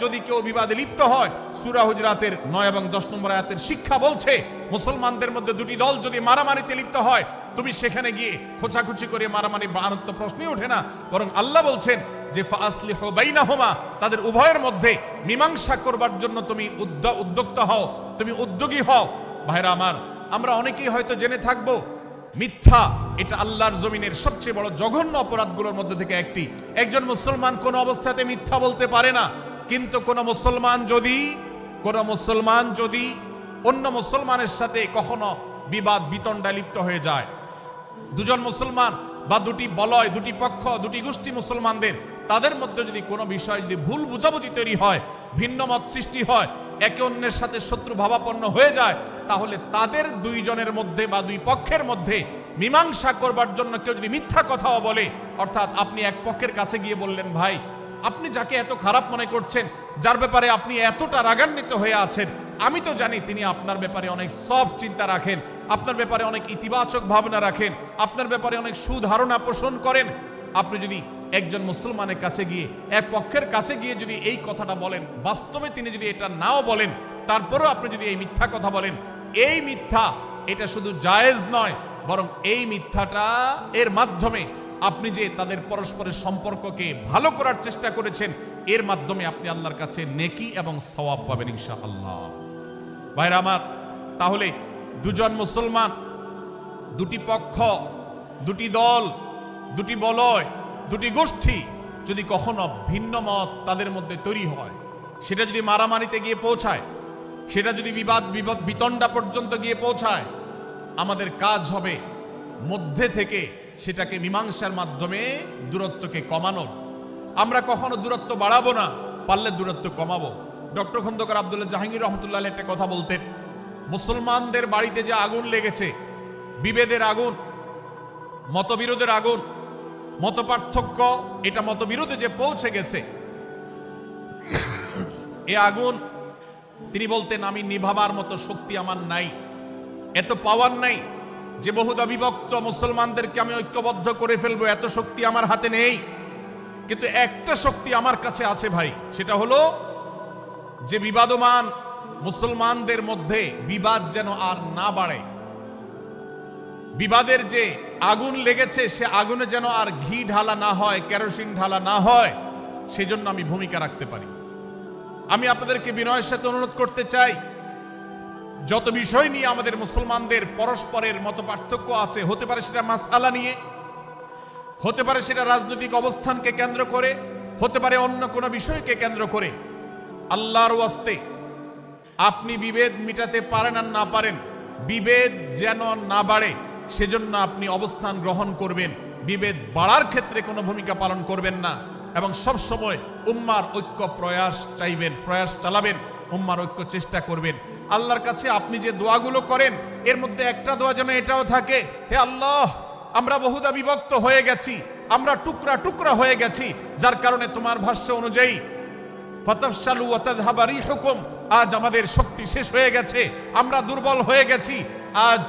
যদি কেউ বিবাদে লিপ্ত হয়, সুরা হুজরাতের নয় এবং দশ নম্বর আয়াতের শিক্ষা বলছে, মুসলমানদের মধ্যে দুটি দল যদি মারামারিতে লিপ্ত হয়, তুমি সেখানে গিয়ে খোঁচাখুচি করে মারামারি বাহানত প্রশ্নই ওঠে না। বরং আল্লাহ বলছেন যে ফাসলিহ বাইনাহুমা, তাদের উভয়ের মধ্যে মীমাংসা করবার জন্য তুমি উদ্য- উদ্যোক্তা হও, তুমি উদ্যোগী হও। ভাইরা আমার, আমরা অনেকেই হয়তো জেনে থাকব, মিথ্যা এটা আল্লাহর জমিনের সবচেয়ে বড় জঘন্য অপরাধগুলোর মধ্যে থেকে একটি। একজন মুসলমান কোন অবস্থাতে মিথ্যা বলতে পারে না। কিন্তু কোন মুসলমান যদি, কোন মুসলমান যদি অন্য মুসলমানের সাথে কখনো বিবাদ, বিতণ্ডা লিপ্ত হয়ে যায়। দুজন মুসলমান বা দুটি বলয়, দুটি পক্ষ, দুটি গোষ্ঠী মুসলমানদের, তাদের মধ্যে যদি কোনো বিষয় যদি ভুল বুঝাবুঝি তৈরি হয়, ভিন্ন মত সৃষ্টি হয়, একে অন্যের সাথে শত্রু ভাবাপন্ন হয়ে যায়, তাহলে তাদের দুইজনের মধ্যে বা দুই পক্ষের মধ্যে মীমাংসা করবার জন্য কেউ যদি মিথ্যা কথাও বলে, অর্থাৎ আপনি এক পক্ষের কাছে গিয়ে বললেন, ভাই আপনি যাকে এত খারাপ মনে করছেন, যার ব্যাপারে আপনি এতটা রাগান্বিত হয়ে আছেন, আমি তো জানি তিনি আপনার ব্যাপারে অনেক সব চিন্তা রাখেন, আপনার ব্যাপারে অনেক ইতিবাচক ভাবনা রাখেন, আপনার ব্যাপারে অনেক সুধারণা পোষণ করেন। আপনি যদি একজন মুসলমানের কাছে গিয়ে, এক পক্ষের কাছে গিয়ে যদি এই কথাটা বলেন, বাস্তবে তিনি যদি এটা নাও বলেন, তারপরেও আপনি যদি এই মিথ্যা কথা বলেন, এই মিথ্যা এটা শুধু জায়েজ নয়, বরং এই মিথ্যাটা এর মাধ্যমে আপনি যে তাদের পরস্পরের সম্পর্ককে ভালো করার চেষ্টা করেছেন, এর মাধ্যমে আপনি আল্লাহর কাছে নেকি এবং সওয়াব পাবেন ইনশাআল্লাহ। ভাইরা আমার, তাহলে দুজন মুসলমান, দুটি পক্ষ, দুটি দল, দুটি বলয়, দুটি গোষ্ঠী যদি কখনো ভিন্ন মত তাদের মধ্যে তৈরি হয়, সেটা যদি মারামারিতে গিয়ে পৌঁছায়, সেটা যদি বিবাদ বিবাদ, বিতণ্ডা পর্যন্ত গিয়ে পৌঁছায়, আমাদের কাজ হবে মধ্যে থেকে সেটাকে মীমাংসার মাধ্যমে দূরত্বকে কমানো। আমরা কখনো দূরত্ব বাড়াবো না, পারলে দূরত্ব কমাবো। ডক্টর খন্দকার আব্দুল্লাহ জাহাঙ্গীর রহমতুল্লাহ একটা কথা বলতেন, মুসলমানদের বাড়িতে যে আগুন লেগেছে, বিভেদের আগুন, মতবিরোধের আগুন মত পার্থক্য এটা মতবিরোধে যে পৌঁছে গেছে, এ আগুন, তিনি বলতেন, আমি নিভাবার মতো শক্তি আমার নাই, এত পাওয়ার নাই যে বহুদা বিভক্ত মুসলমানদেরকে আমি ঐক্যবদ্ধ করে ফেলব, এত শক্তি আমার হাতে নেই। কিন্তু একটা শক্তি আমার কাছে আছে ভাই, সেটা হলো যে বিবাদমান মুসলমানদের মধ্যে বিবাদ যেন আর না বাড়ে। বিবাদের যে আগুন লেগেছে, সে আগুনে যেন আর ঘি ঢালা না হয়, কেরোসিন ঢালা না হয়, সেজন্য আমি ভূমিকা রাখতে পারি। আমি আপনাদেরকে বিনয়ের সাথে অনুরোধ করতে চাই যত বিষয় নিয়ে আমাদের মুসলমানদের পরস্পরের মত পার্থক্য আছে, হতে পারে সেটা মাসালা নিয়ে, হতে পারে সেটা রাজনৈতিক অবস্থানকে কেন্দ্র করে, হতে পারে অন্য কোনো বিষয়কে কেন্দ্র করে, আল্লাহর ওয়াস্তে আপনি বিভেদ মিটাতে পারেন আর না পারেন, বিভেদ যেন না বাড়ে, সেজন্য আপনি অবস্থান গ্রহণ করবেন, বিভেদ বাড়ার ক্ষেত্রে কোনো ভূমিকা পালন করবেন না, এবং সব সময় উম্মার ঐক্য প্রয়াস চাইবেন, প্রয়াস চালাবেন, উম্মার ঐক্য চেষ্টা করবেন। আল্লাহর কাছে আপনি যে দোয়াগুলো করেন, এর মধ্যে একটা দোয়া যেন এটাও থাকে, হে আল্লাহ, আমরা বহুদা বিভক্ত হয়ে গেছি, আমরা টুকরা টুকরা হয়ে গেছি, যার কারণে তোমার ভাষ্য অনুযায়ী ফতফসালু ওয়াতাদহাবারি হুকুম আজ আমাদের শক্তি শেষ হয়ে গেছে, আমরা দুর্বল হয়ে গেছি, আজ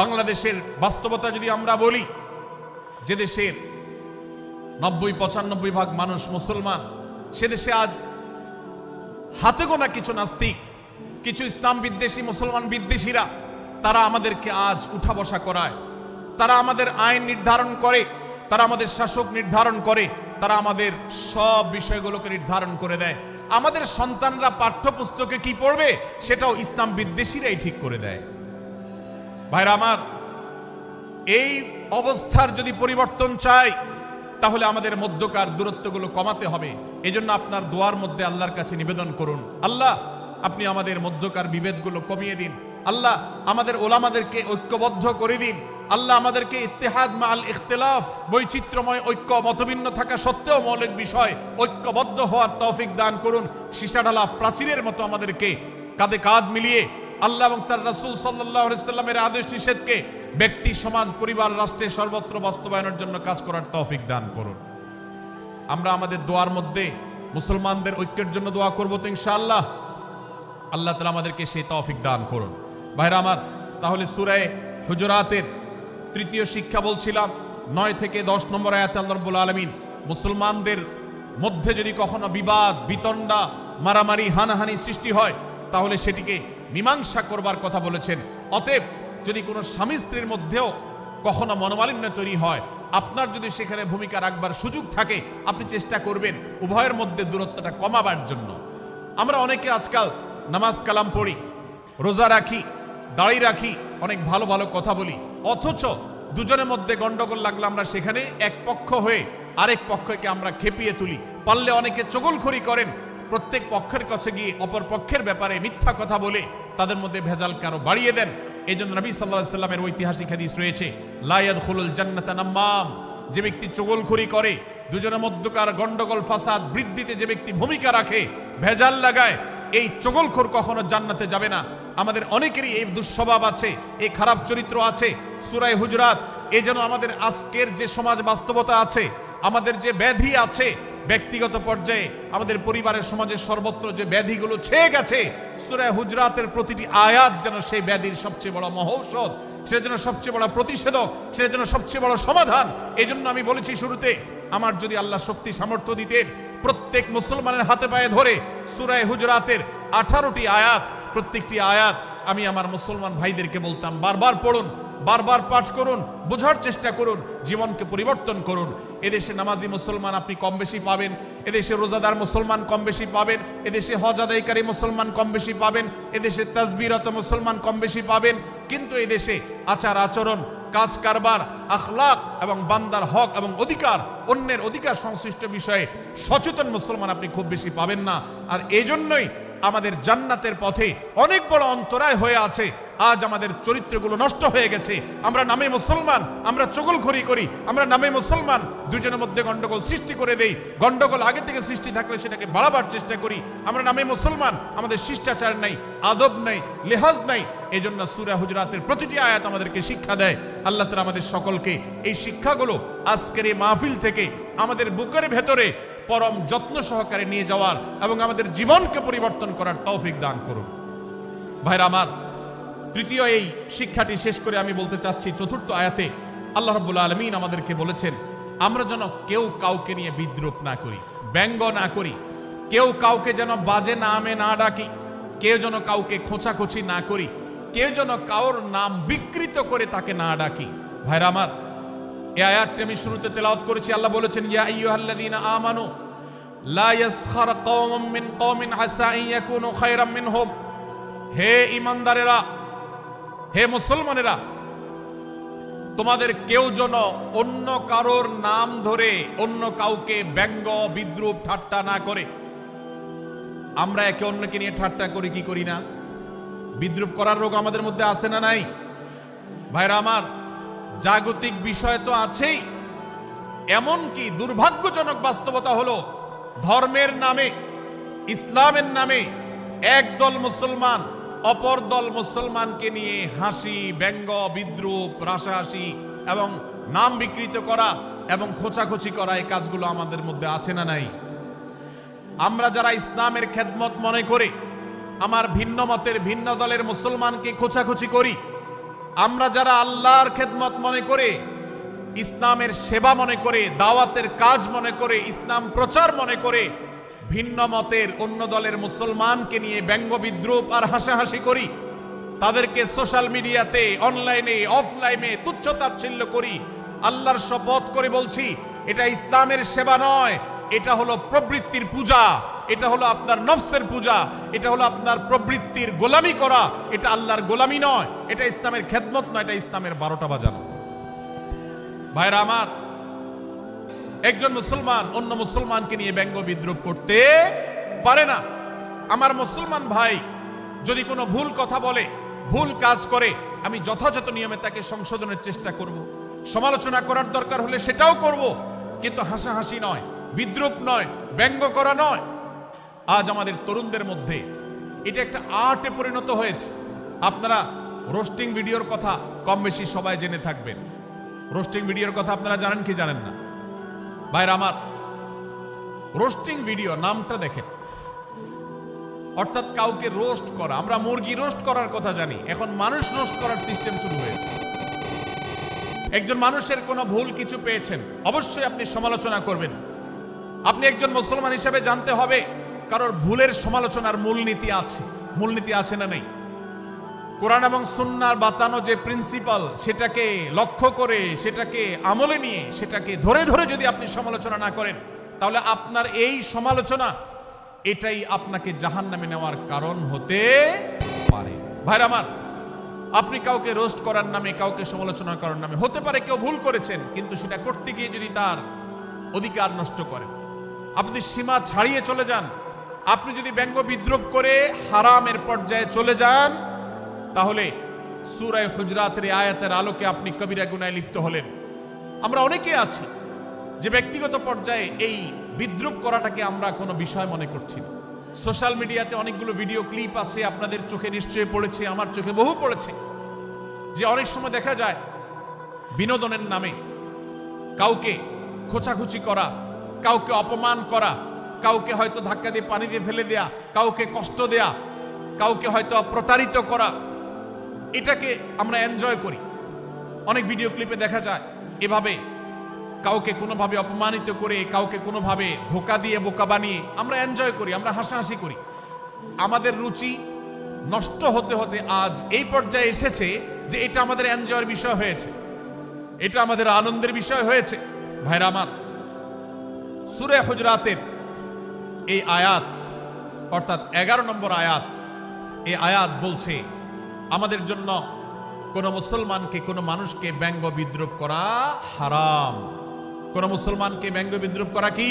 বাংলাদেশের বাস্তবতা যদি আমরা বলি, যে দেশের নব্বই পঁচানব্বই ভাগ মানুষ মুসলমান, সে দেশে আজ হাতে গোনা কিছু নাস্তিক কিছু ইসলাম বিদ্বেষী, মুসলমান বিদ্বেষীরা, তারা আমাদেরকে আজ উঠা বসা করায়। তারা আমাদের আইন নির্ধারণ করে, তারা আমাদের শাসক নির্ধারণ করে, তারা আমাদের সব বিষয়গুলোকে নির্ধারণ করে দেয়। আমাদের সন্তানরা পাঠ্যপুস্তকে কি পড়বে, সেটাও ইসলাম বিদ্বেষীরাই ঠিক করে দেয়। ভাইরা আমার, এই অবস্থার যদি পরিবর্তন চাই, তাহলে আমাদের মধ্যকার দূরত্বগুলো কমাতে হবে। এজন্য আপনার দোয়ার মধ্যে আল্লাহর কাছে নিবেদন করুন। আল্লাহ আপনি আমাদের মধ্যকার বিভেদগুলো কমিয়ে দিন। আল্লাহ আমাদের ওলামাদেরকে ঐক্যবদ্ধ করে দিন। আল্লাহ আমাদেরকে ইত্তেহাদ মাল ইখতিলাফ, বৈচিত্র্যময় ঐক্য মতভিন্ন থাকা সত্ত্বেও মৌলিক বিষয় ঐক্যবদ্ধ হওয়ার তৌফিক দান করুন। সীসাঢালা প্রাচীরের মতো আমাদেরকে কাঁধে কাঁধ মিলিয়ে আল্লাহ এবং তার রাসূল সাল্লামের আদেশ নিষেধকে ব্যক্তি, সমাজ, পরিবার, রাষ্ট্রে সর্বত্র বাস্তবায়নের জন্য কাজ করার তৌফিক দান করুন। আমরা আমাদের দোয়ার মধ্যে মুসলমানদের ঐক্যের জন্য দোয়া করব তো ইনশাআল্লাহ। আল্লাহ তালা আমাদেরকে সেই তৌফিক দান করুন। ভাইরা আমার, তাহলে সুরায় হুজরাতের তৃতীয় শিক্ষা বলছিলাম, নয় থেকে দশ নম্বর আয়াতে আল্লাহ রব্বুল আলমিন মুসলমানদের মধ্যে যদি কখনো বিবাদ, বিতণ্ডা, মারামারি, হানাহানি সৃষ্টি হয়, তাহলে সেটিকে মীমাংসা করবার কথা বলেছেন। অতএব যদি কোনো স্বামী স্ত্রীর মধ্যেও কখনো মনোমালিন্য তৈরি হয়, আপনার যদি সেখানে ভূমিকা রাখবার সুযোগ থাকে, আপনি চেষ্টা করবেন উভয়ের মধ্যে দূরত্বটা কমাবার জন্য। আমরা অনেকে আজকাল নামাজ কালাম পড়ি, রোজা রাখি, দাড়ি রাখি, অনেক ভালো ভালো কথা বলি। অথচ দুজনের মধ্যে গন্ডগোল লাগলে আমরা সেখানে এক পক্ষ হয়ে আরেক পক্ষকে আমরা খেপিয়ে তুলি। পারলে অনেকে চগলখড়ি করেন, প্রত্যেক পক্ষের কাছে গিয়ে অপর পক্ষের ব্যাপারে মিথ্যা কথা বলে তাদের মধ্যে ভেজাল কারও বাড়িয়ে দেন। এই জন্য নবী সাল্লাহ সাল্লামের ঐতিহাসিক হাদিস রয়েছে লায়াদ খুলুল জান্নাতা নাম্মাম, যে ব্যক্তি চগলখড়ি করে, দুজনের মধ্যকার গন্ডগোল, ফাসাদ বৃদ্ধিতে যে ব্যক্তি ভূমিকা রাখে, ভেজাল লাগায় এই চগলখোর কখনো জান্নাতে যাবে না। আমাদের অনেকেরই এই দুঃস্বভাব আছে, এই খারাপ চরিত্র আছে। সুরাই হুজরাত এই যেন আমাদের আজকের যে সমাজ বাস্তবতা আছে, আমাদের যে ব্যাধি আছে, ব্যক্তিগত পর্যায়ে আমাদের পরিবারের সমাজের সর্বত্র যে ব্যাধিগুলো ছেয়ে গেছে, সুরায় হুজরাতের প্রতিটি আয়াত যেন সেই ব্যাধির সবচেয়ে বড় মহৌষধ সেটা যেন সবচেয়ে বড় প্রতিষেধক সেটা যেন সবচেয়ে বড় সমাধান। এই জন্য আমি বলেছি শুরুতে, আমার যদি আল্লাহ শক্তি সামর্থ্য দিতেন, প্রত্যেক মুসলমানের হাতে পায়ে ধরে সুরায় হুজরাতের আঠারোটি আয়াত, প্রত্যেকটি আয়াত আমি আমার মুসলমান ভাইদেরকে বলতাম, বারবার পড়ুন, বারবার পাঠ করুন, বোঝার চেষ্টা করুন, জীবনকে পরিবর্তন করুন। এদেশে নামাজি মুসলমান আপনি কম বেশি পাবেন, এদেশে রোজাদার মুসলমান কম বেশি পাবেন, এদেশে হজ আদায়কারী মুসলমান কম বেশি পাবেন, এদেশে তাসবিরত মুসলমান কম বেশি পাবেন, কিন্তু এদেশে আচার আচরণ কাজ কারবার, আখলাক এবং বান্দার হক এবং অধিকার, অন্যের অধিকার সংশ্লিষ্ট বিষয়ে সচেতন মুসলমান আপনি খুব বেশি পাবেন না। আর এই জন্যই আমাদের জান্নাতের পথে অনেক বড় অন্তরায় হয়ে আছে। আজ আমাদের চরিত্রগুলো নষ্ট হয়ে গেছে। আমরা নামে মুসলমান, আমরা চগলখড়ি করি, আমরা নামে মুসলমান। দুজনের মধ্যে গন্ডগোল সৃষ্টি করে দেই। গন্ডগোল আগে থেকে সৃষ্টি থাকলে সেটাকে বাড়াবার চেষ্টা করি। আমরা নামে মুসলমান, আমাদের শিষ্টাচার নাই, আদব নাই, লেহাজ নাই। এই জন্য সুরা হুজরাতের প্রতিটি আয়াত আমাদেরকে শিক্ষা দেয়। আল্লাহ তালা আমাদের সকলকে এই শিক্ষাগুলো আজকের এই মাহফিল থেকে আমাদের বুকের ভেতরে পরম যত্ন সহকারে নিয়ে যাওয়ার এবং আমাদের জীবনকে পরিবর্তন করার তৌফিক দান করুন। ভাইরা আমার, তৃতীয় এই শিক্ষাটি শেষ করে আমি বলতে চাচ্ছি, চতুর্থ আয়াতে আল্লাহ রব্বুল আলমিন আমাদেরকে বলেছেন, আমরা যেন কেউ কাউকে নিয়ে বিদ্রুপ না করি, ব্যঙ্গ না করি, কেউ কাউকে যেন বাজে নামে না ডাকি, কেউ যেন কাউকে খোঁচাখুচি না করি, কেউ যেন কাউর নাম বিকৃত করে তাকে না ডাকি। ভাইরা আমার এই আয়াতটি আমি শুরুতে তেলাওয়াত করেছি, আল্লাহ বলেছেন, ইয়া আইয়ুহাল্লাযীনা আমানু, লা ইয়াসখার কওমুম মিন কওমিন আসা আন ইয়াকুনু খায়রাম মিনহুম। হে ঈমানদারেরা, হে মুসলমানেরা, তোমাদের কেউ যেন অন্য কারোর নাম ধরে অন্য কাউকে ব্যঙ্গ, বিদ্রুপ, ঠাট্টা না করে। আমরা একে অন্যকে নিয়ে ঠাট্টা করি, কি করি না? বিদ্রুপ করার রোগ আমাদের মধ্যে আছে না নাই? ভাইরা আমার জাগতিক বিষয় তো আছেই। এমনকি দুর্ভাগ্যজনক বাস্তবতা হলো, ধর্মের নামে, ইসলামের নামে একদল মুসলমান অপর দল মুসলমানকে নিয়ে হাসি, ব্যঙ্গ, বিদ্রুপ, রাসাহাসি এবং নাম বিকৃত করা এবং খোঁচাখুচি করা এই কাজগুলো আমাদের মধ্যে আছে না নাই? আমরা যারা ইসলামের খেদমত মনে করে, আমার ভিন্ন মতের ভিন্ন দলের মুসলমানকে খোঁচাখুচি করি আমরা যারা আল্লাহর খেদমত মনে করে, ইসলামের সেবা মনে করে, দাওয়াতের কাজ মনে করে, ইসলাম প্রচার মনে করে, ভিন্ন মতের অন্য দলের মুসলমানকে নিয়ে ব্যঙ্গ বিদ্রুপ আর হাসাহাসি করি, তাদেরকে সোশ্যাল মিডিয়াতে, অনলাইনে, অফলাইনে তুচ্ছ তাচ্ছিল্য করি, আল্লাহর শপথ করে বলছি, এটা ইসলামের সেবা নয়, এটা হলো প্রবৃত্তির পূজা। এটা হলো আপনার নফসের পূজা, এটা হলো আপনার প্রবৃত্তির গোলামি করা, এটা আল্লাহর গোলামি নয়, এটা ইসলামের খেদমত নয়, এটা ইসলামের বারোটা বাজানো। ভাইরা আমার, একজন মুসলমান অন্য মুসলমানকে নিয়ে ব্যঙ্গ বিদ্রুপ করতে পারে না। আমার মুসলমান ভাই যদি কোনো ভুল কথা বলে, ভুল কাজ করে, আমি যথাযথ নিয়মে তাকে সংশোধনের চেষ্টা করব। সমালোচনা করার দরকার হলে সেটাও করব, কিন্তু হাসাহাসি নয়, বিদ্রুপ নয়, ব্যঙ্গ করা নয়। আজ আমাদের তরুণদের মধ্যে এটা একটা আর্টে পরিণত হয়েছে। আপনারা রোস্টিং ভিডিওর কথা কম বেশি সবাই জেনে থাকবেন। রোস্টিং ভিডিওর কথা আপনারা জানেন কি জানেন না? ভাইরা আমার, রোস্টিং ভিডিও নামটা দেখেন। অর্থাৎ কাউকে রোস্ট করা। আমরা মুরগি রোস্ট করার কথা জানি। এখন মানুষ রোস্ট করার সিস্টেম শুরু হয়েছে। একজন মানুষের কোনো ভুল কিছু পেয়েছেন, অবশ্যই আপনি সমালোচনা করবেন। আপনি একজন মুসলমান হিসেবে জানতে হবে কারোর ভুলের সমালোচনার মূলনীতি আছে। মূলনীতি আছে না নেই? কোরআন এবং সুন্নার বাতানো যে প্রিন্সিপাল সেটাকে লক্ষ্য করে, সেটাকে আমলে নিয়ে, সেটাকে ধরে ধরে যদি আপনি সমালোচনা না করেন, তাহলে আপনার এই সমালোচনা, এটাই আপনাকে জাহান নামে নেওয়ার কারণ হতে পারে। ভাইরা আমার, আপনি কাউকে রোস্ট করার নামে, কাউকে সমালোচনা করার নামে, হতে পারে কেউ ভুল করেছেন, কিন্তু সেটা করতে গিয়ে যদি তার অধিকার নষ্ট করেন, আপনি সীমা ছাড়িয়ে চলে যান আপনি যদি ব্যঙ্গ বিদ্রুপ করে হারামের পর্যায়ে চলে যান, তাহলে সুরায় হুজরাতের আয়াতের আলোকে আপনি কবিরা গুনায় লিপ্ত হলেন। আমরা অনেকে আছি যে ব্যক্তিগত পর্যায়ে এই বিদ্রুপ করাটাকে আমরা কোনো বিষয় মনে করছি সোশ্যাল মিডিয়াতে অনেকগুলো ভিডিও ক্লিপ আছে, আপনাদের চোখে নিশ্চয়ই পড়েছে, আমার চোখে বহু পড়েছে, যে অনেক সময় দেখা যায় বিনোদনের নামে কাউকে খোঁচাখুচি করা, কাউকে অপমান করা কাউকে হয়তো ধাক্কা দিয়ে পানি দিয়ে ফেলে দেয়া, কাউকে কষ্ট দেয়া, কাউকে হয়তো প্রতারিত করা, এটাকে আমরা এনজয় করি। অনেক ভিডিও ক্লিপে দেখা যায়, এভাবে কাউকে কোনোভাবে অপমানিত করে, কাউকে কোনোভাবে ধোকা দিয়ে, বোকা বানিয়ে আমরা এনজয় করি, আমরা হাসাহাসি করি। আমাদের রুচি নষ্ট হতে হতে আজ এই পর্যায়ে এসেছে যে এটা আমাদের এনজয়ের বিষয় হয়েছে। এটা আমাদের আনন্দের বিষয় হয়েছে। ভাইরা আমার, সুরে হুজরাতের এই আয়াত, অর্থাৎ এগারো নম্বর আয়াত, এই আয়াত বলছে, আমাদের জন্য কোন মুসলমানকে, কোন মানুষকে ব্যঙ্গ বিদ্রুপ করা হারাম। কোন মুসলমানকে ব্যঙ্গ বিদ্রুপ করা কি?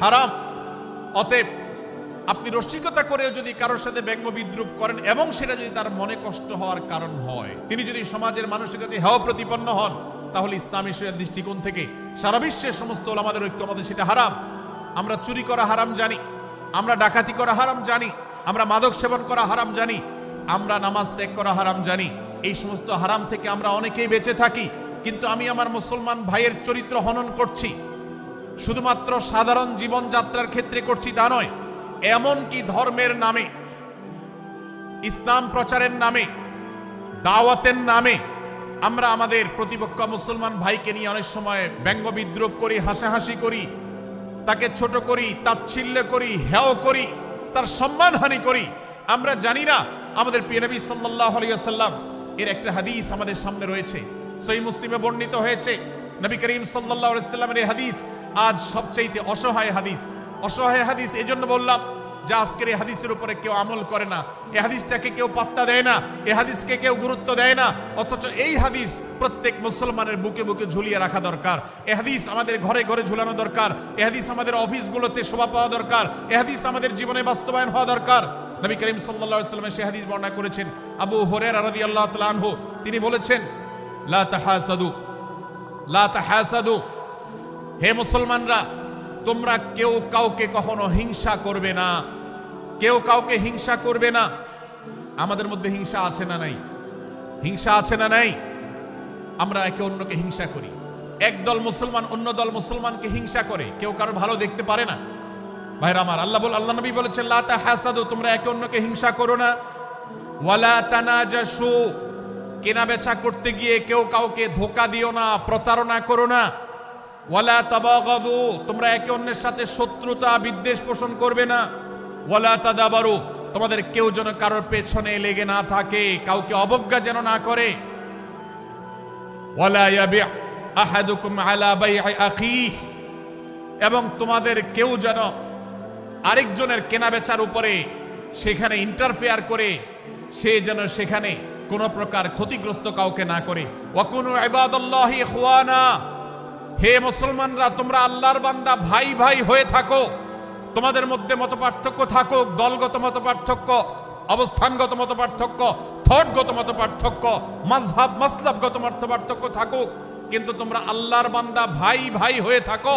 হারাম। অতএব আপনি রসিকতা করেও যদি কারোর সাথে ব্যঙ্গ বিদ্রুপ করেন এবং সেটা যদি তার মনে কষ্ট হওয়ার কারণ হয়, তিনি যদি সমাজের মানুষের কাছে হেয় প্রতিপন্ন হন, তাহলে ইসলামী দৃষ্টিকোণ থেকে সারা বিশ্বের সমস্ত ওলামাদের ঐক্যমতে সেটা হারাম। আমরা চুরি করা হারাম জানি, আমরা ডাকাতি করা হারাম জানি, আমরা মাদক সেবন করা হারাম জানি, আমরা নামাজ ত্যাগ করা হারাম জানি, এই সমস্ত হারাম থেকে আমরা অনেকেই বেঁচে থাকি, কিন্তু আমি আমার মুসলমান ভাইয়ের চরিত্র হনন করছি। শুধুমাত্র সাধারণ জীবনযাত্রার ক্ষেত্রে করছি তা নয়, এমনকি ধর্মের নামে, ইসলাম প্রচারের নামে, দাওয়াতের নামে, আমরা আমাদের প্রতিপক্ষ মুসলমান ভাইকে নিয়ে অনেক সময় ব্যঙ্গ বিদ্রুপ করি, হাসাহাসি করি তাকে ছোট করি তাচ্ছিল্য করি, হেও করি, তার সম্মানহানি করি। আমরা জানি না, আমাদের প্রিয় নবী আলিয়াল্লাম এর একটা হাদিস আমাদের সামনে রয়েছে। সই মুসলিমে বর্ণিত হয়েছে, নবী করিম সাল্লাহ আলিয়া সাল্লামের এই হাদিস আজ সবচাইতে অসহায় হাদিস। অসহায় হাদিস, এজন্য বললাম যে আজকের এই হাদিসের উপরে কেউ আমল করে না এই হাদিসটাকে কেউ পাত্তা দেয় না এই হাদিসকে কেউ গুরুত্ব দেয় না, অথচ এই হাদিস প্রত্যেক মুসলমানের বুকে বুকে ঝুলিয়ে রাখা দরকার। এ হাদিস আমাদের ঘরে ঘরে ঝুলানো দরকার, এ হাদিস আমাদের অফিসগুলোতে শোভা পাওয়া দরকার, এ হাদিস আমাদের জীবনে বাস্তবায়ন হওয়া দরকার। নবী করিম আলাইহি সাল্লামের সেই হাদিস বর্ণনা করেছেন, আবু হুরায়রা রাদিয়াল্লাহু তাআলা আনহু, তিনি বলেছেন, লা তাহাসাদু লা তাহাসাদু, হে মুসলমানরা তোমরা কেউ কাউকে কখনো হিংসা করবে না। কেউ কাউকে হিংসা করবে না। আমাদের মধ্যে হিংসা আছে না নাই? হিংসা আছে না নাই? আমরা একে অন্যকে হিংসা করি। একদল মুসলমান অন্য দল মুসলমানকে হিংসা করে। কেউ কারও ভালো দেখতে পারে না। ভাইরা আমার, আল্লাহ বল, আল্লাহ নবী বলেছেন, লা হাসাদু তোমরা একে অন্যকে হিংসা করো না। ওয়ালা তানাজাসু কেনা বেচা করতে গিয়ে কেউ কাউকে ধোকা দিও না, প্রতারণা করো না। ওয়ালা তাবাগাদু, তোমরা একে অন্যের সাথে শত্রুতা, বিদ্বেষ পোষণ করবে না। ওয়ালা তাদাবারু, তোমাদের কেউ যেন কারোর পেছনে লেগে না থাকে, কাউকে অবজ্ঞা যেন না করে। ওয়ালা ইয়াবি আহাদুকুম আলা বাই'i আখিহ, এবং তোমাদের কেউ যেন আরেকজনের কেনা বেচার উপরে সেখানে ইন্টারফেয়ার করে, সে যেন সেখানে কোনো প্রকার ক্ষতিগ্রস্ত কাউকে না করে। ওয়াকুনু ইবাদাল্লাহি ইখওয়ানা হে মুসলমানরা, তোমরা আল্লাহর বান্দা, ভাই ভাই হয়ে থাকো। তোমাদের মধ্যে মত পার্থক্য থাকুক, দলগত মত পার্থক্য অবস্থানগত মত পার্থক্য থটগত মত পার্থক্য মাযহাব, মাসলাবগত মত পার্থক্য থাকুক। কিন্তু তোমরা আল্লাহর বান্দা, ভাই ভাই হয়ে থাকো।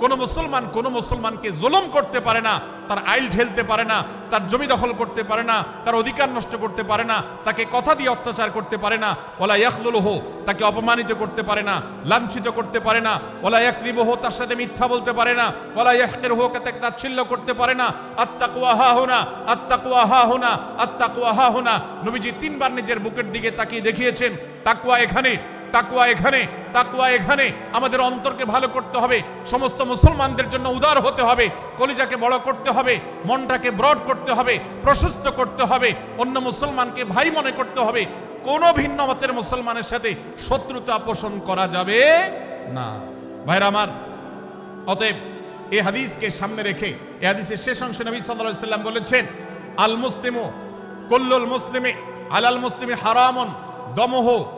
কোন মুসলমান কোন মুসলমানকে জুলুম করতে পারে না, তার আইল ঢেলতে পারে না, তার জমি দখল করতে পারে না, তার অধিকার নষ্ট করতে পারে না, তাকে কথা দিয়ে অত্যাচার করতে পারে না ওলা ইয়াকলুলহ তাকে অপমানিত করতে পারে না, লাঞ্ছিত করতে পারে না ওলা ইয়াকরিবহ, তার সাথে মিথ্যা বলতে পারে না ওলা ইয়াহকিরহু, তাকে তাচ্ছিল্য করতে পারে না, আত্তাকুয়া হা হোনা, আত্তাকুয়া হা হোনা, আত্তাকুয়া হা হোনা। নবীজি তিনবার নিজের বুকের দিকে তাকিয়ে দেখিয়েছেন তাকুয়া এখানে। তাকুয়া এখানে তাকুয়া এখানে। আমাদের অন্তরকে ভালো করতে হবে। সমস্ত মুসলমানদের জন্য উদার হতে হবে। কলিজাকে বড় করতে হবে। মনটাকে ব্রড করতে হবে। প্রশস্ত করতে হবে। অন্য মুসলমানকে ভাই মনে করতে হবে। কোন ভিন্ন মতের মুসলমানের সাথে শত্রুতা পোষণ করা যাবে না। ভাইরা আমার, অতএব এই হাদিসকে সামনে রেখে, এই হাদিসের শেষ অংশে নবী আলাইহি সাল্লাম বলেছেন, আল মুসলিমু কুল্লুল মুসলিমে, আলাল মুসলিমে হারামন, দমহ।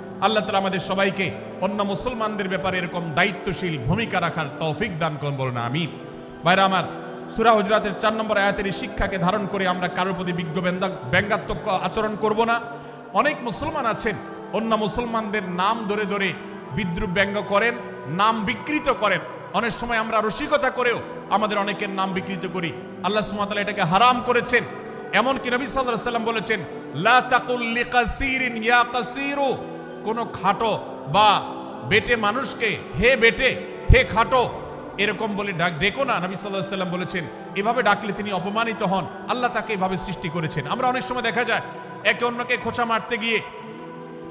আল্লাহ তালা আমাদের সবাইকে অন্য মুসলমানদের ব্যাপারে এরকম দায়িত্বশীল ভূমিকা রাখার তৌফিক দান করুন, বলুন আমি বাইরে আমার, সুরা হুজরাতের চার নম্বর আয়াতের শিক্ষাকে ধারণ করে আমরা কারোর প্রতি বিজ্ঞ ব্যঙ্গাত্মক আচরণ করব না। অনেক মুসলমান আছেন, অন্য মুসলমানদের নাম ধরে ধরে বিদ্রুপ ব্যঙ্গ করেন, নাম বিকৃত করেন। অনেক সময় আমরা রসিকতা করেও আমাদের অনেকের নাম বিকৃত করি। আল্লাহ সুমাতালা এটাকে হারাম করেছেন। এমনকি নবী আলাইহি সাল্লাম বলেছেন, লা তাকুল লিকাসিরিন ইয়া কাসিরু। কোন খাটো বা বেটে মানুষকে, হে বেটে, হে খাটো, এরকম বলে ডাক, ডেকো না। নবী আলাইহি সাল্লাম বলেছেন, এভাবে ডাকলে তিনি অপমানিত হন। আল্লাহ তাকে এভাবে সৃষ্টি করেছেন। আমরা অনেক সময় দেখা যায়, একে অন্যকে খোঁচা মারতে গিয়ে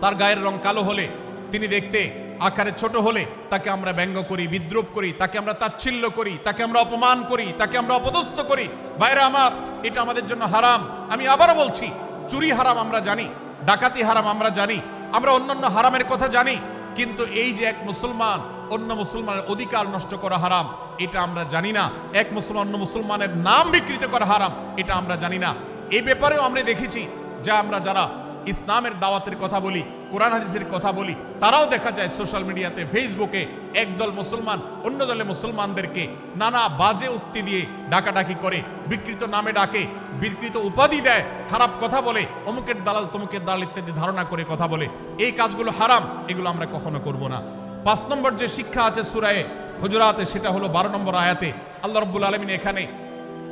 তার গায়ের রং কালো হলে, তিনি দেখতে আকারে ছোট হলে, তাকে আমরা ব্যঙ্গ করি, বিদ্রুপ করি, তাকে আমরা তাচ্ছিল্য করি, তাকে আমরা অপমান করি, তাকে আমরা অপদস্থ করি। বাইরে আমার, এটা আমাদের জন্য হারাম। আমি আবারও বলছি, চুরি হারাম আমরা জানি, ডাকাতি হারাম আমরা জানি আমরা অন্য অন্য হারামের কথা জানি, কিন্তু এই যে এক মুসলমান অন্য মুসলমানের অধিকার নষ্ট করা হারাম, এটা আমরা জানি না। এক মুসলমান অন্য মুসলমানের নাম বিকৃত করা হারাম, এটা আমরা জানি না। এই ব্যাপারেও আমরা দেখেছি যা আমরা যারা ইসলামের দাওয়াতের কথা বলি কোরআন হাদিসের কথা বলি, তারাও দেখা যায় সোশ্যাল মিডিয়াতে ফেসবুকে একদল মুসলমান, অন্য দলে মুসলমানদেরকে নানা বাজে উক্তি দিয়ে ডাকাডাকি করে, বিকৃত নামে ডাকে, বিকৃত উপাধি দেয়, খারাপ কথা বলে, অমুকের দালাল তমুকের দালাল ইত্যাদি ধারণা করে কথা বলে। এই কাজগুলো হারাম, এগুলো আমরা কখনো করব না। পাঁচ নম্বর যে শিক্ষা আছে সুরায়ে হুজরাতে, সেটা হলো বারো নম্বর আয়াতে, আল্লাহ রব্বুল আলমিন এখানে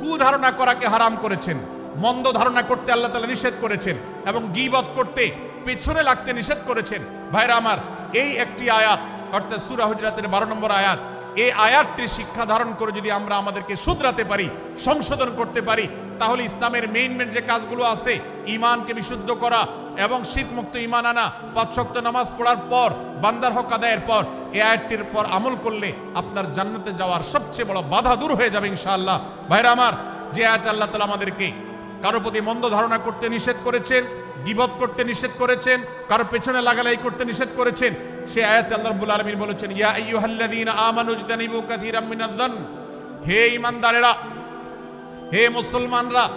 কুধারণা করাকে হারাম করেছেন, মন্দ ধারণা করতে আল্লাহ তালা নিষেধ করেছেন এবং গিবত করতে পেছনে লাগতে নিষেধ করেছেন। ভাইরা আমার, এই একটি আয়াত, অর্থাৎ সুরা হুজরাতের বারো নম্বর আয়াত, এই আয়াতটি শিক্ষা ধারণ করে যদি আমরা আমাদেরকে শুধরাতে পারি, সংশোধন করতে পারি, তাহলে ইসলামের মেইন মেন যে কাজগুলো আছে ইমানকে বিশুদ্ধ করা এবং শীত মুক্ত ইমান আনা পাঁচ শক্ত নামাজ পড়ার পর, বান্দার হক আদায়ের পর, এই আয়াতটির পর আমল করলে আপনার জান্নাতে যাওয়ার সবচেয়ে বড় বাধা দূর হয়ে যাবে ইনশাআল্লাহ। ভাইরা আমার, যে আয়াত আল্লাহ তালা আমাদেরকে কারও প্রতি মন্দ ধারণা করতে নিষেধ করেছেন গিবত করতে নিষেধ করেছেন, কারও পেছনে লাগালাই করতে নিষেধ করেছেন। সে আয়াতে আল্লাহ রাব্বুল আলামিন বলেছেন, ইয়া আইয়ুহাল্লাযীনা আমানু ইজতানিবু কাসীরাম মিনাজ-জান হে ঈমানদারেরা, হে মুসলমানরা,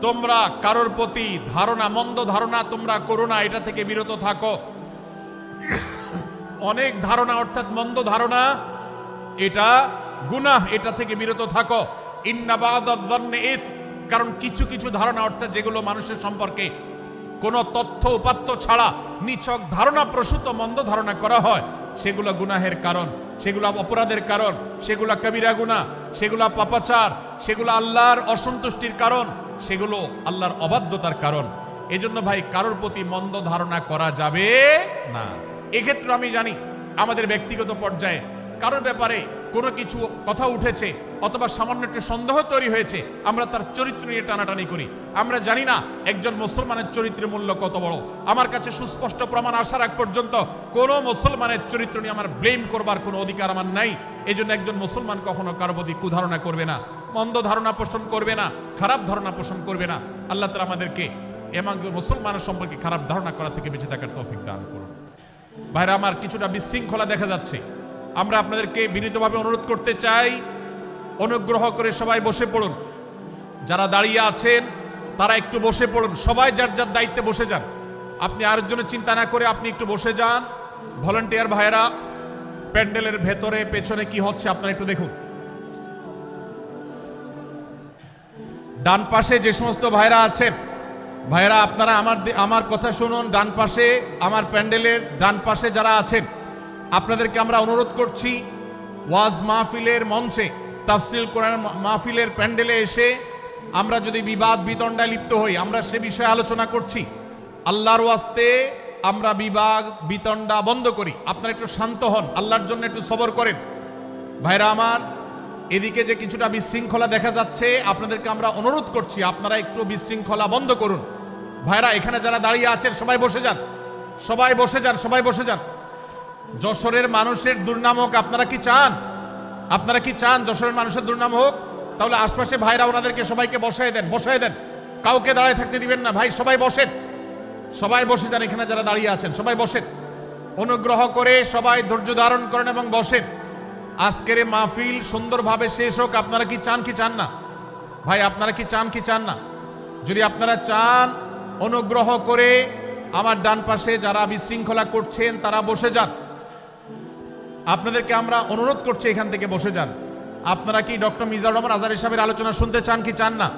তোমরা কারোর প্রতি ধারণা, মন্দ ধারণা তোমরা করো না, এটা থেকে বিরত থাকো। অনেক ধারণা, অর্থাৎ মন্দ ধারণা, এটা গুনাহ, এটা থেকে বিরত থাকো। ইন্না বাদাদ-যান্নি ইস, কারণ কিছু কিছু ধারণা, অর্থাৎ যেগুলো মানুষের সম্পর্কে কোনো তথ্য উপাত্ত ছাড়া নিছক ধারণা প্রসূত মন্দ ধারণা করা হয়। সেগুলো গুনাহের কারণ, সেগুলো অপরাধের কারণ, সেগুলো কবিরা গুনাহ, সেগুলো পাপাচার, সেগুলো আল্লাহর অসন্তুষ্টির কারণ, সেগুলো আল্লাহর অবাধ্যতার কারণ। এজন্য ভাই, কারোর প্রতি মন্দ ধারণা করা যাবে না। এক্ষেত্রে আমি জানি, আমাদের ব্যক্তিগত পর্যায়ে কারোর ব্যাপারে কোনো কিছু কথা উঠেছে অথবা সামান্য একটু সন্দেহ তৈরি হয়েছে, আমরা তার চরিত্র নিয়ে টানাটানি করি। আমরা জানি না একজন মুসলমানের চরিত্রের মূল্য কত বড়। আমার কাছে সুস্পষ্ট প্রমাণ আসার আগ পর্যন্ত কোনো মুসলমানের চরিত্র নিয়ে আমার ব্লেম করবার কোনো অধিকার আমার নাই। এই জন্য একজন মুসলমান কখনো কারও প্রতি কুধারণা করবে না, মন্দ ধারণা পোষণ করবে না, খারাপ ধারণা পোষণ করবে না। আল্লাহ তালা আমাদেরকে এবং মুসলমানের সম্পর্কে খারাপ ধারণা করা থেকে বেঁচে থাকার তৌফিক দান করুন। ভাইরা, আমার কিছুটা বিশৃঙ্খলা দেখা যাচ্ছে। আমরা আপনাদেরকে বিনীতভাবে অনুরোধ করতে চাই, অনুগ্রহ করে সবাই বসে পড়ুন। যারা দাঁড়িয়ে আছেন, তারা একটু বসে পড়ুন। সবাই যার যার দায়িত্বে বসে যান। আপনি আরেকজনের চিন্তা না করে আপনি একটু বসে যান। ভলেন্টিয়ার ভাইয়েরা, প্যান্ডেলের ভেতরে, পেছনে কি হচ্ছে আপনারা একটু দেখুন। ডান পাশে যে সমস্ত ভাইরা আছেন ভাইরা আপনারা আমার আমার কথা শুনুন। ডান পাশে আমার প্যান্ডেলের ডান পাশে যারা আছেন আপনাদেরকে আমরা অনুরোধ করছি, ওয়াজ মাহফিলের মঞ্চে, তাফসিল কোরআন মাহফিলের প্যান্ডেলে এসে আমরা যদি বিবাদ বিতণ্ডায় লিপ্ত হই, আমরা সে বিষয়ে আলোচনা করছি। আল্লাহর ওয়াস্তে আমরা বিবাদ বিতণ্ডা বন্ধ করি। আপনারা একটু শান্ত হন, আল্লাহর জন্য একটু সবর করেন। ভাইরা আমার, এদিকে যে কিছুটা বিশৃঙ্খলা দেখা যাচ্ছে, আপনাদেরকে আমরা অনুরোধ করছি, আপনারা একটু বিশৃঙ্খলা বন্ধ করুন। ভাইরা, এখানে যারা দাঁড়িয়ে আছেন, সবাই বসে যান। সবাই বসে যান, সবাই বসে যান। যশোরের মানুষের দুর্নাম হোক, আপনারা কি চান? আপনারা কি চান যশোরের মানুষের দুর্নাম হোক? তাহলে আশপাশে ভাইরা ওনাদেরকে সবাইকে বসায় দেন বসায় দেন। কাউকে দাঁড়ায় থাকতে দিবেন না। ভাই, সবাই বসেন। সবাই বসে যান এখানে যারা দাঁড়িয়ে আছেন, সবাই বসেন। অনুগ্রহ করে সবাই ধৈর্য ধারণ করেন এবং বসেন। আজকের মাহফিল সুন্দরভাবে শেষ হোক, আপনারা কি চান কি চান না? ভাই, আপনারা কি চান কি চান না? যদি আপনারা চান, অনুগ্রহ করে আমার ডান পাশে যারা বিশৃঙ্খলা করছেন, তারা বসে যান। আপনাদেরকে আমরা অনুরোধ করছি এখান থেকে বসে যান। আপনারা কি ডক্টর মিজানুর রহমান আজার সাহেবের আলোচনা শুনতে চান কি চান না?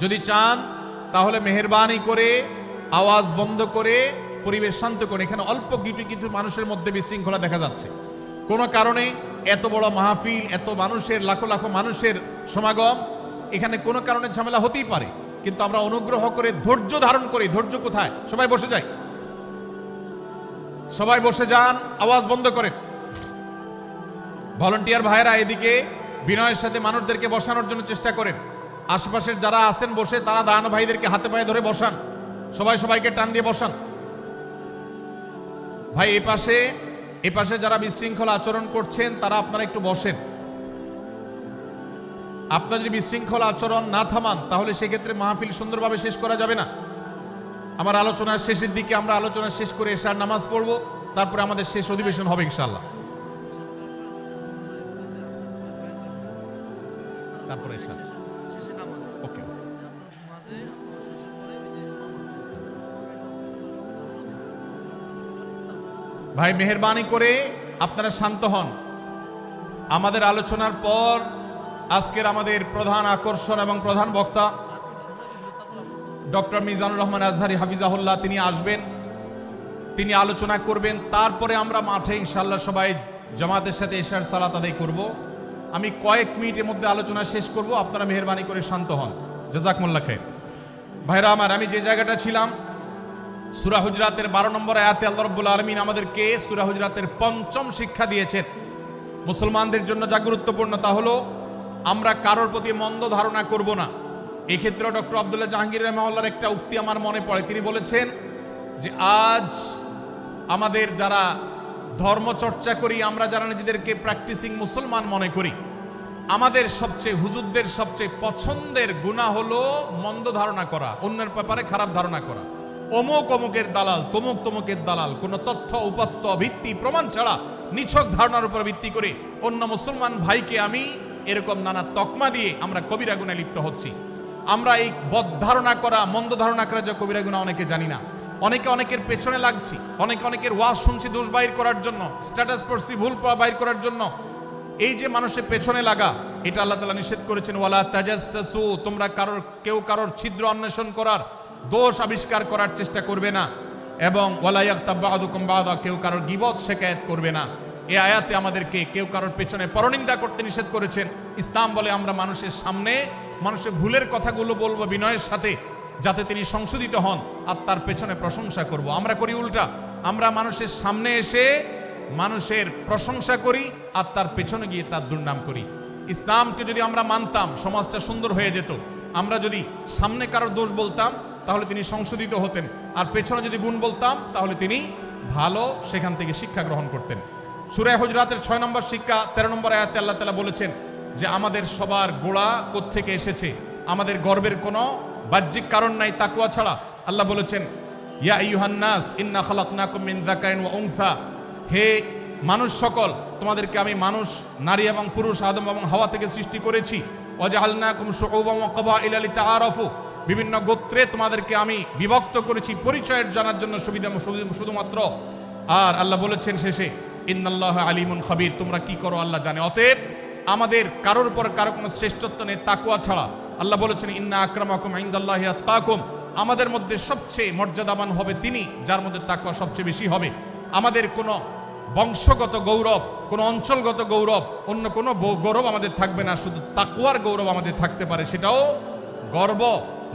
যদি চান, তাহলে মেহরবানি করে, আওয়াজ বন্ধ করে, পরিবেশ শান্ত করে, এখানে অল্প কিছু কিছু মানুষের মধ্যে বিশৃঙ্খলা দেখা যাচ্ছে। কোনো কারণে এত বড় মাহফিল, এত মানুষের, লাখো লাখো মানুষের সমাগম, এখানে কোনো কারণে ঝামেলা হতেই পারে। কিন্তু আমরা অনুগ্রহ করে ধৈর্য ধারণ করি। ধৈর্য কোথায়? সবাই বসে যাই সবাই বসে যান, আওয়াজ বন্ধ করেন। ভলান্টিয়ার ভাইয়েরা এদিকে বিনয়ের সাথে মানুষদেরকে বসানোর জন্য চেষ্টা করেন। আশেপাশের যারা আছেন বসে, তারা দাঁড়ানো ভাইদেরকে হাতে পায়ে ধরে বসান। সবাই সবাইকে টান দিয়ে বসান। ভাই, এ পাশে এ পাশে যারা বিশৃঙ্খলা আচরণ করছেন, তারা আপনারা একটু বসেন। আপনার যদি বিশৃঙ্খলা আচরণ না থামান, তাহলে সেক্ষেত্রে মাহফিল সুন্দরভাবে শেষ করা যাবে না। আমার আলোচনার শেষের দিকে আমরা আলোচনা শেষ করে এসার নামাজ পড়ব, তারপরে আমাদের শেষ অধিবেশন হবে ইনশাল্লাহ তারপরে ওকে। ভাই, মেহরবানি করে আপনারা শান্ত হন। আমাদের আলোচনার পর আজকের আমাদের প্রধান আকর্ষণ এবং প্রধান বক্তা ডক্টর মিজানুর রহমান আজহারি হাফিজাহুল্লাহ, তিনি আসবেন, তিনি আলোচনা করবেন, তারপরে আমরা মাঠে ইনশাল্লাহ সবাই জামাতের সাথে এশার সালাত আদায় করব। আমি কয়েক মিনিটের মধ্যে আলোচনা শেষ করব, আপনারা মেহরবানি করে শান্ত হন। জাজাকমুল্লা খের ভাইরা আমার, আমি যে জায়গাটা ছিলাম, সুরা হুজরাতের বারো নম্বর আয়াতে আল্লাহ রব্বুল আলমিন আমাদেরকে সুরা হুজরাতের পঞ্চম শিক্ষা দিয়েছেন। মুসলমানদের জন্য যা গুরুত্বপূর্ণ তা হলো, আমরা কারোর প্রতি মন্দ ধারণা করব না। এক্ষেত্রে ডক্টর আবদুল্লাহ জাহাঙ্গীর রহমাল্লার একটা উক্তি আমার মনে পড়ে। তিনি বলেছেন যে আজ আমাদের যারা ধর্ম চর্চা করি, আমরা যারা নিজেদেরকে প্র্যাকটিসিং মুসলমান মনে করি, আমাদের সবচেয়ে, হুজুরদের সবচেয়ে পছন্দের গুণা হলো মন্দ ধারণা করা, অন্যের ব্যাপারে খারাপ ধারণা করা। অমুক অমুকের দালাল, তমুক তমুকের দালাল, কোনো তথ্য, উপাত্ত, ভিত্তি, প্রমাণ ছাড়া নিছক ধারণার উপর ভিত্তি করে অন্য মুসলমান ভাইকে আমি এরকম নানা তকমা দিয়ে আমরা কবিরা গুণে লিপ্ত হচ্ছি। আমরা এই বদ ধারণা করা, মন্দ ধারণা করা যে কবিরা গুণা অনেকে জানি না। অনেকে অনেকের পেছনে লাগছি, অনেকে অনেকের ওয়াজ শুনছি দোষ বাইর করার জন্য স্ট্যাটাস পড়ছি ভুল বাইর করার জন্য। এই যে মানুষের পেছনে লাগা, এটা আল্লাহ তালা নিষেধ করেছেন, ওয়ালা তাজাসসু তোমরা কারোর, কেউ কারোর ছিদ্র অন্বেষণ করার দোষ আবিষ্কার করার চেষ্টা করবে না। এবং ওয়ালা ইয়াগতাব বা'দুকুম বা'দা কেউ কারোর গিবত শেকায়েত করবে না। এ আয়াতে আমাদেরকে কেউ কারোর পেছনে পরনিন্দা করতে নিষেধ করেছেন। ইসলাম বলে আমরা মানুষের সামনে মানুষের ভুলের কথাগুলো বলব, বিনয়ের সাথে, যাতে তিনি সংশোধিত হন, আর তার পেছনে প্রশংসা করব। আমরা করি উল্টা। আমরা মানুষের সামনে এসে মানুষের প্রশংসা করি, আর তার পেছনে গিয়ে তার দুর্নাম করি। ইসলামকে যদি আমরা মানতাম, সমাজটা সুন্দর হয়ে যেত। আমরা যদি সামনে কারোর দোষ বলতাম, তাহলে তিনি সংশোধিত হতেন। আর পেছনে যদি গুণ বলতাম, তাহলে তিনি ভালো সেখান থেকে শিক্ষা গ্রহণ করতেন। সুরায় হজরাতের ছয় নম্বর শিক্ষা, তেরো নম্বর আয়াতে আল্লাহ তালা বলেছেন যে আমাদের সবার গোড়া কোত্থেকে এসেছে? আমাদের গর্বের কোনো বাহ্যিক কারণ নাই তাকুয়া ছাড়া। আল্লাহ বলেছেন, ইয়া ইউহান্নাস ইন্না খালাকনাকুম মিন যাকারিন ওয়া উনসা। হে মানুষ সকল, তোমাদেরকে আমি মানুষ, নারী এবং পুরুষ, আদম এবং হাওয়া থেকে সৃষ্টি করেছি। ওয়াজআলনাকুম শুউবান ওয়া ক্বাবাইলা লিতাআরাফু। বিভিন্ন গোত্রে তোমাদেরকে আমি বিভক্ত করেছি পরিচয়ের জানার জন্য সুবিধা শুধুমাত্র। আর আল্লাহ বলেছেন শেষে, ইন্নাল্লাহ আলিমুন খাবির। তোমরা কি করো আল্লাহ জানে। অতএব আমাদের কারোর পর কারও কোনো শ্রেষ্ঠত্ব নেই তাকুয়া ছাড়া। আল্লাহ বলেছেন, ইন্না আকরামাকুম ইনদাল্লাহি তাকুম আমাদের মধ্যে সবচেয়ে মর্যাদাবান হবে তিনি, যার মধ্যে তাকুয়া সবচেয়ে বেশি হবে। আমাদের কোনো বংশগত গৌরব, কোনো অঞ্চলগত গৌরব, অন্য কোনো গৌরব আমাদের থাকবে না, শুধু তাকুয়ার গৌরব আমাদের থাকতে পারে। সেটাও গর্ব,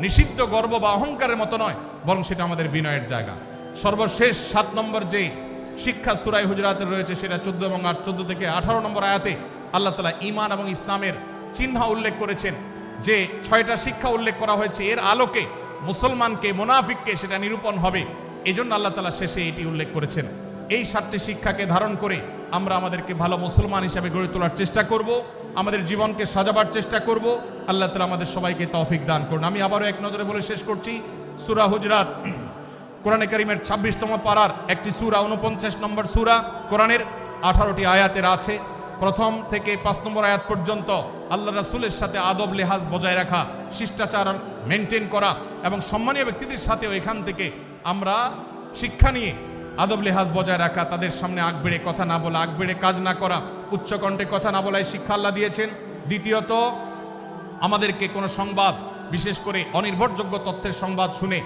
নিষিদ্ধ গর্ব বা অহংকারের মতো নয়, বরং সেটা আমাদের বিনয়ের জায়গা। সর্বশেষ সাত নম্বর যে শিক্ষা সুরাই হুজরাতের রয়েছে, সেটা চোদ্দ এবং আট, চোদ্দ থেকে আঠারো নম্বর আয়াতে আল্লাহ তালা ইমান এবং ইসলামের চিহ্ন উল্লেখ করেছেন যে ছয়টা শিক্ষা উল্লেখ করা হয়েছে। এর আলোকে মুসলমানকে, মোনাফিককে সেটা নিরূপণ হবে। এই জন্য আল্লাহ তালা শেষে এটি উল্লেখ করেছেন। এই সাতটি শিক্ষাকে ধারণ করে আমরা আমাদেরকে ভালো মুসলমান হিসাবে গড়ে তোলার চেষ্টা করব, আমাদের জীবনকে সাজাবার চেষ্টা করব। আল্লাহ তালা আমাদের সবাইকে তৌফিক দান করুন। আমি আবারও এক নজরে বলে শেষ করছি, সুরা হুজরাত, কোরআনে করিমের ছাব্বিশতম পাড়ার একটি সুরা উনপঞ্চাশ নম্বর সুরা, কোরআনের আঠারোটি আয়াতের আছে। প্রথম থেকে পাঁচ নম্বর আয়াত পর্যন্ত আল্লাহ রাসুলের সাথে আদব, লেহাজ বজায় রাখা, শিষ্টাচার মেনটেন করা এবং সম্মানীয় ব্যক্তিদের সাথেও এখান থেকে আমরা শিক্ষা নিয়ে আদব, লেহাজ বজায় রাখা, তাদের সামনে আগ বেড়ে কথা না বলা, আগ বেড়ে কাজ না করা উচ্চকণ্ঠে কথা না বলায় শিক্ষা আল্লাহ দিয়েছেন। দ্বিতীয়ত, আমাদেরকে কোনো সংবাদ, বিশেষ করে অনির্ভরযোগ্য তথ্যের সংবাদ শুনে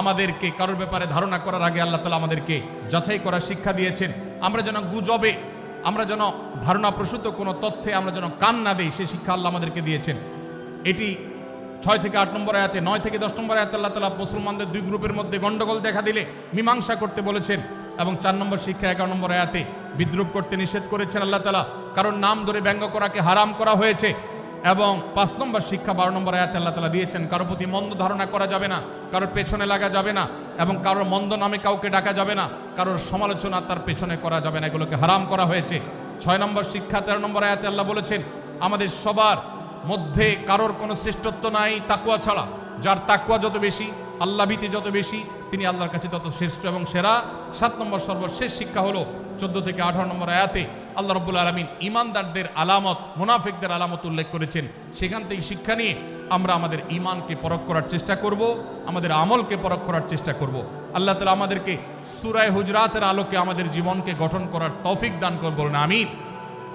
আমাদেরকে কারোর ব্যাপারে ধারণা করার আগে আল্লাহ তালা আমাদেরকে যাচাই করার শিক্ষা দিয়েছেন। আমরা যেন গুজবে আমরা যেন ধারণা প্রসূত কোনো তথ্যে আমরা যেন কান না দেই সে শিক্ষা আল্লাহ আমাদেরকে দিয়েছেন। এটি ছয় থেকে আট নম্বর আয়াতে, নয় থেকে দশ নম্বর আয়াতে আল্লাহ তালা মুসলমানদের দুই গ্রুপের মধ্যে গণ্ডগোল দেখা দিলে মীমাংসা করতে বলেছেন এবং চার নম্বর শিক্ষা এগারো নম্বর আয়াতে বিদ্রুপ করতে নিষেধ করেছেন আল্লাহ তালা কারণ নাম ধরে ব্যঙ্গ করাকে হারাম করা হয়েছে এবং পাঁচ নম্বর শিক্ষা বারো নম্বর আয়াতে আল্লাহ তালা দিয়েছেন কারোর প্রতি মন্দ ধারণা করা যাবে না, কারোর পেছনে লাগা যাবে না এবং কারোর মন্দ নামে কাউকে ডাকা যাবে না। কারোর সমালোচনা তার পেছনে করা যাবে না, এগুলোকে হারাম করা হয়েছে। ছয় নম্বর শিক্ষা, তেরো নম্বর আয়াতে আল্লাহ বলেছেন, আমাদের সবার মধ্যে কারোর কোনো শ্রেষ্ঠত্ব নাই তাকুয়া ছাড়া। যার তাকুয়া যত বেশি, আল্লাহ ভীতি যত বেশি, তিনি আল্লাহর কাছে তত শ্রেষ্ঠ এবং সেরা। সাত নম্বর সর্বশেষ শিক্ষা হলো চোদ্দ থেকে আঠারো নম্বর আয়াতে আল্লাহ রব্বুল আলমিন ইমানদারদের আলামত, মুনাফিকদের আলামত উল্লেখ করেছেন। সেখান থেকে শিক্ষা নিয়ে আমরা আমাদের ইমানকে পরখ করার চেষ্টা করব, আমাদের আমলকে পরখ করার চেষ্টা করব। আল্লাহ তালা আমাদেরকে সুরায় হুজরাতের আলোকে আমাদের জীবনকে গঠন করার তৌফিক দান করব না আমিন।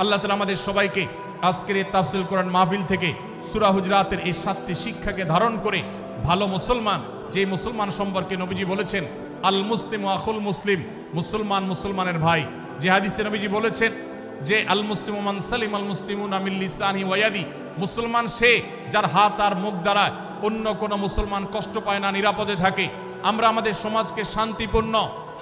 আল্লাহ তালা আমাদের সবাইকে আজকের এই তাফসিল কোরআন মাহফিল থেকে সুরা হুজরাতের এই সাতটি শিক্ষাকে ধারণ করে ভালো মুসলমান, যে মুসলমান সম্পর্কে নবীজি বলেছেন, আল মুসলিম আখুল মুসলিম, মুসলমান মুসলমানের ভাই। যে হাদিসে নবীজি বলেছেন যে, আল মুসলিম মান সালিম, আল মুসলিমুন আমিল্লিসানি ওয়াদি মুসলমান সে যার হাত আর মুখ দ্বারা অন্য কোনো মুসলমান কষ্ট পায় না, নিরাপদে থাকে। আমরা আমাদের সমাজকে শান্তিপূর্ণ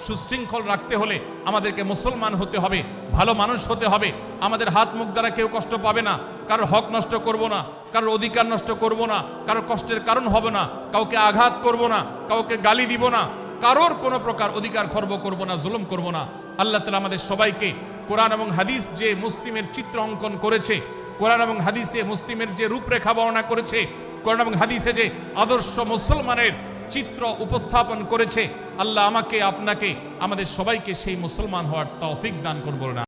সুশৃঙ্খল রাখতে হলে আমাদেরকে মুসলমান হতে হবে, ভালো মানুষ হতে হবে। আমাদের হাত মুখ দ্বারা কেউ কষ্ট পাবে না, কারোর হক নষ্ট করব না, কারোর অধিকার নষ্ট করব না, কারোর কষ্টের কারণ হবে না, কাউকে আঘাত করব না, কাউকে গালি দিব না, কারোর কোনো প্রকার অধিকার খর্ব করব না, জুলুম করব না। আল্লাহ তালা আমাদের সবাইকে কোরআন এবং হাদিস যে মুসলিমের চিত্র অঙ্কন করেছে, কোরআন এবং হাদিসে মুসলিমের যে রূপরেখা বর্ণনা করেছে, কোরআন এবং হাদিসে যে আদর্শ মুসলমানের চিত্র উপস্থাপন করেছে। আল্লাহ আমাকে, আপনাকে, আমাদের সবাইকে সেই মুসলমান হওয়ার তৌফিক দান করব না